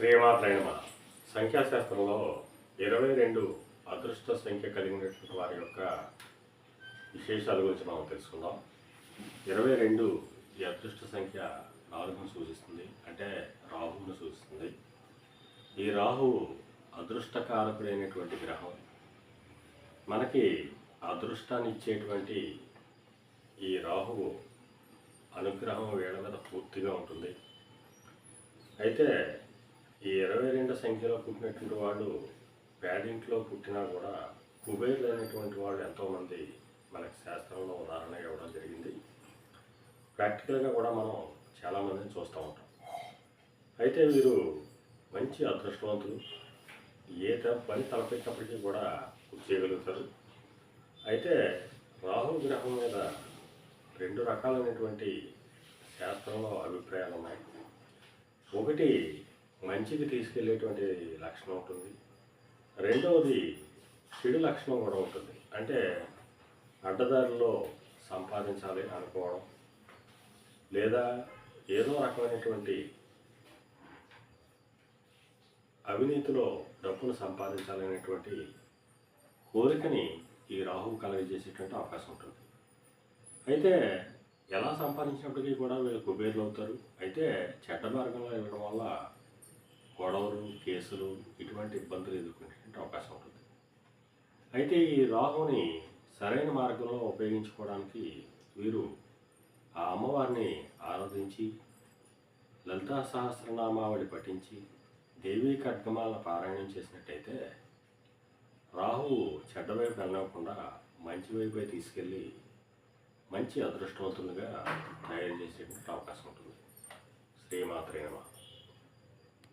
శ్రీమాత్రైనమ సంఖ్యాశాస్త్రంలో ఇరవై రెండు అదృష్ట సంఖ్య కలిగినటువంటి వారి యొక్క విశేషాల గురించి మనం తెలుసుకుందాం. ఇరవై రెండు ఈ అదృష్ట సంఖ్య నాలుగును సూచిస్తుంది అంటే రాహువును సూచిస్తుంది. ఈ రాహువు అదృష్టకారకుడైనటువంటి గ్రహం. మనకి అదృష్టాన్ని ఇచ్చేటువంటి ఈ రాహువు అనుగ్రహం వేళ మీద పూర్తిగా ఉంటుంది. అయితే ఈ ఇరవై రెండు సంఖ్యలో పుట్టినటువంటి వాళ్ళు పేదింట్లో పుట్టినా కూడా కుబేర్లు అనేటువంటి వాళ్ళు ఎంతోమంది మనకి శాస్త్రంలో ఉదాహరణ ఇవ్వడం జరిగింది. ప్రాక్టికల్గా కూడా మనం చాలామందిని చూస్తూ ఉంటాం. అయితే వీరు మంచి అదృష్టవంతులు. ఏ పని తలపెట్టినప్పటికీ కూడా చేయగలుగుతారు. అయితే రాహు గ్రహం మీద రెండు రకాలైనటువంటి శాస్త్రంలో అభిప్రాయాలు ఉన్నాయి ఒకటి మంచికి తీసుకెళ్ళేటువంటి లక్షణం ఉంటుంది. రెండవది చెడు లక్షణం కూడా ఉంటుంది. అంటే అడ్డదారిలో సంపాదించాలి అనుకోవడం లేదా ఏదో రకమైనటువంటి అవినీతిలో డబ్బును సంపాదించాలనేటువంటి కోరికని ఈ రాహువు కలగజేసేటువంటి అవకాశం ఉంటుంది. అయితే ఎలా సంపాదించినప్పటికీ కూడా వీళ్ళు కుబేర్లు అవుతారు అయితే చెడ్డ మార్గంలో ఇవ్వడం వల్ల గొడవలు కేసులు ఇటువంటి ఇబ్బందులు ఎదుర్కొనేటువంటి అవకాశం ఉంటుంది. అయితే ఈ రాహుని సరైన మార్గంలో ఉపయోగించుకోవడానికి వీరు ఆ అమ్మవారిని ఆరాధించి లలితా సహస్రనామావళి పఠించి దేవీ ఖడ్గమాలను పారాయణం చేసినట్టయితే రాహువు చెడ్డ వైపు వెళ్ళకుండా మంచి వైపే తీసుకెళ్ళి మంచి అదృష్టవంతులుగా తయారు చేసేటువంటి అవకాశం ఉంటుంది. శ్రీమాత్రేనమా